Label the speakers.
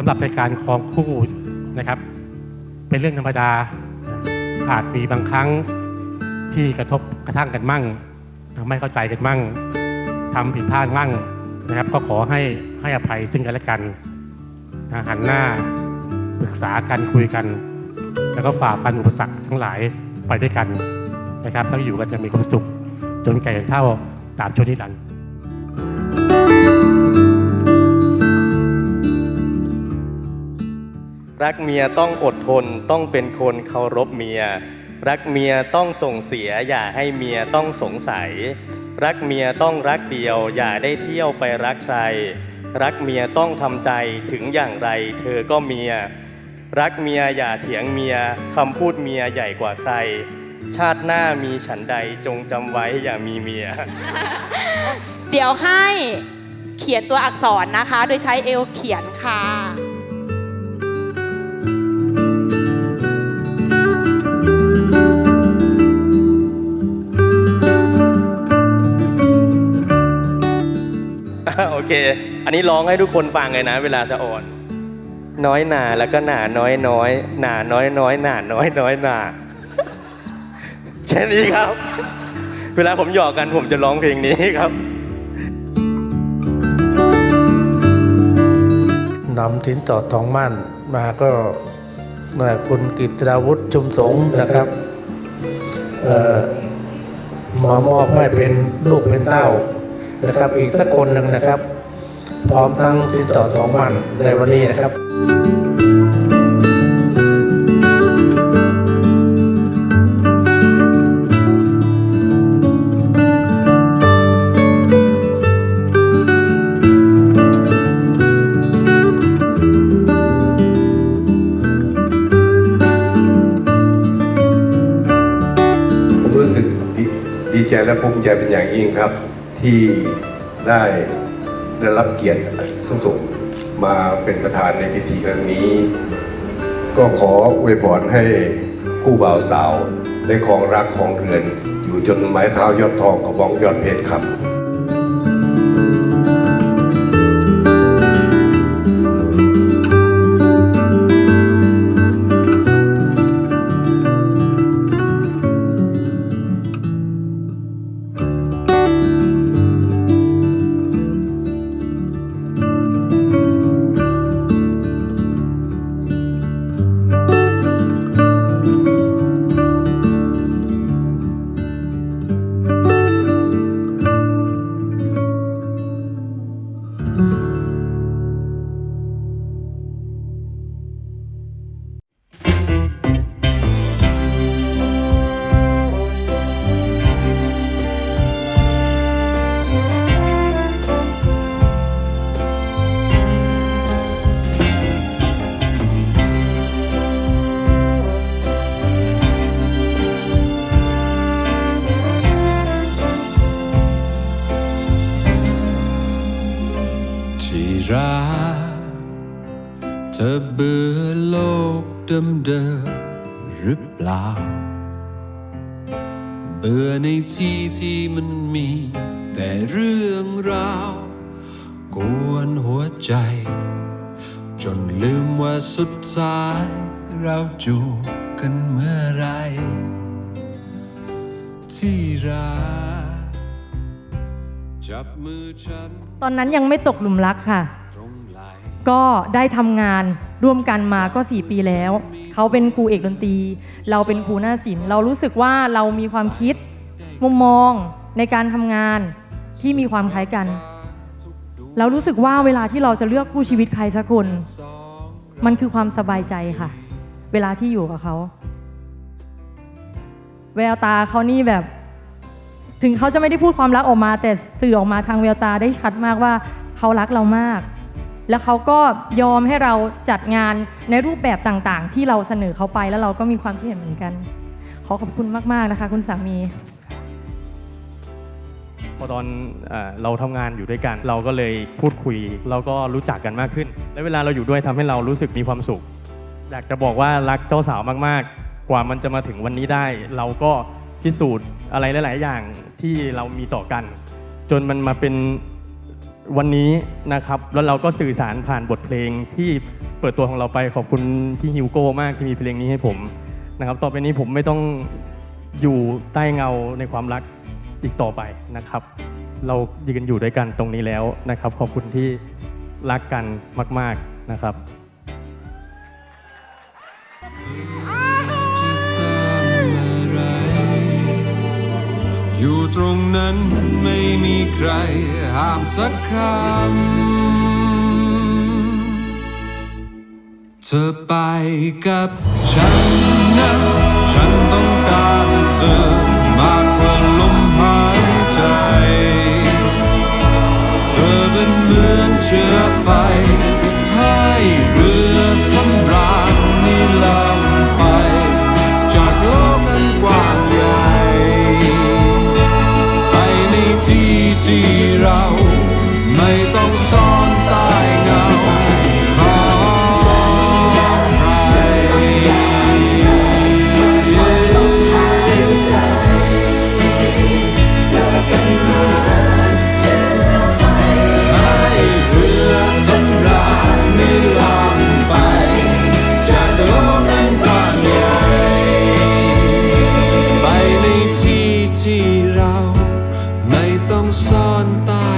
Speaker 1: สำหรับในการครองคู่นะครับ เป็นเรื่องธรรมดา อาจมีบางครั้งที่กระทบกระทั่งกันมั่ง ไม่เข้าใจกันมั่งทำผิดพลาดมั่งนะครับ ก็ขอให้ให้อภัยซึ่งกันและกันนะหันหน้าปรึกษากันคุยกัน แล้วก็ฝ่าฟันอุปสรรคทั้งหลายไปด้วยกันนะครับแล้วอยู่กันจะมีความสุขจนแก่เท่าตามชนนิรันดร์
Speaker 2: รักเมียต้องอดทนต้องเป็นคนเคารพเมีย รักเมียต้องส่งเสีย อย่าให้เมียต้องสงสัย รักเมียต้องรักเดียว อย่าได้เที่ยวไปรักใคร รักเมียต้องทำใจถึงอย่างไร เธอก็เมีย รักเมียอย่าเถียงเมียคำพูดเมียใหญ่กว่าใคร ชาติหน้ามีฉันใดจงจำไว้อย่ามีเมีย
Speaker 3: เดี๋ยวให้เขียนตัวอักษรนะคะ โดยใช้เอวเขียนค่ะ
Speaker 2: อเคอันนี้ร้องให้ทุกคนฟังเลยนะ เวลาจะอ่อน น้อยหนาแล้วก็หนาน้อยน้อยหนาน้อยน้อยหนาน้อยน้อยหนาแค่นี้ครับ เวลาผมหยอกกันผมจะร้องเพลงนี้ครับ
Speaker 4: นำสินต่อทองมั่นมาก็คุณกิตราวุฒิชุมสงนะครับเอ่อมามอบให้เป็นลูกเป็นเต้านะครับ อีกสักคนหนึ่งนะครับ พร้อมทั้งสินต่อทองมันในวันนี้นะครับ
Speaker 5: รู้สึกดีใจและภูมิใจเป็นอย่างยิ่งครับ ที่ได้ ได้รับเกียรติสูงส่งมาเป็นประธานในพิธีครั้งนี้ ก็ขออวยพรให้คู่บ่าวสาวได้ของรักของเรือน อยู่จนไม้เท้ายอดทองกระบองยอดเพชรครับ
Speaker 6: ธอเบื่อโลกเดิมๆหรือเปล่า เบื่อในที่ที่มันมี แต่เรื่องราวกวนหัวใจ จนลืมว่าสุดท้ายเราจูบกันเมื่อไร ที่รักจับมือฉัน
Speaker 7: ตอนนั้นยังไม่ตกหลุมรักค่ะ ก็ได้ทำงานร่วมกันมาก็ 4 ปีแล้ว เขาเป็นครูเอกดนตรี เราเป็นครูหน้าศิลป์เรารู้สึกว่าเรามีความคิดมุมมองในการทำงานที่มีความคล้ายกัน เรารู้สึกว่าเวลาที่เราจะเลือกคู่ชีวิตใครสักคน มันคือความสบายใจค่ะ เวลาที่อยู่กับเขา แววตาเขานี่แบบ ถึงเขาจะไม่ได้พูดความรักออกมา แต่สื่อออกมาทางแววตาได้ชัดมากว่าเขารักเรามาก แล้วเขาก็ยอมให้เราจัดงานในรูปแบบต่างๆ ที่เราเสนอเขาไปแล้วเราก็มีความคิดเห็นเหมือนกัน ขอขอบคุณมากๆนะคะ คุณสามี
Speaker 1: พอตอนเอ่อเราทำงานอยู่ด้วยกัน เราก็เลยพูดคุย เราก็รู้จักกันมากขึ้น และเวลาเราอยู่ด้วยทำให้เรารู้สึกมีความสุข อยากจะบอกว่ารักเจ้าสาวมากๆ กว่ามันจะมาถึงวันนี้ได้ เราก็พิสูจน์อะไรหลาย ๆ อย่างที่เรามีต่อกัน จนมันมาเป็น วันนี้นะครับแล้วเราก็สื่อสารผ่านบทเพลงที่
Speaker 2: เปิดตัวของเราไปขอบคุณพี่ฮิวโก้มากที่มีเพลงนี้ให้ผมนะครับต่อไปนี้ผมไม่ต้องอยู่ใต้เงาในความรักอีกต่อไปนะครับ เรายืนอยู่ด้วยกันตรงนี้แล้วนะครับ ขอบคุณที่รักกันมาก ๆนะครับ
Speaker 6: อยู่ตรงนั้นไม่มีใครห้ามสักคำ เธอไปกับฉันนะ ฉันต้องการเธอมากกว่าลมหายใจ เธอเป็นเหมือนเชื้อไฟ ให้เรือสำราญนิรัน ไม่ต้องซ่อนตาย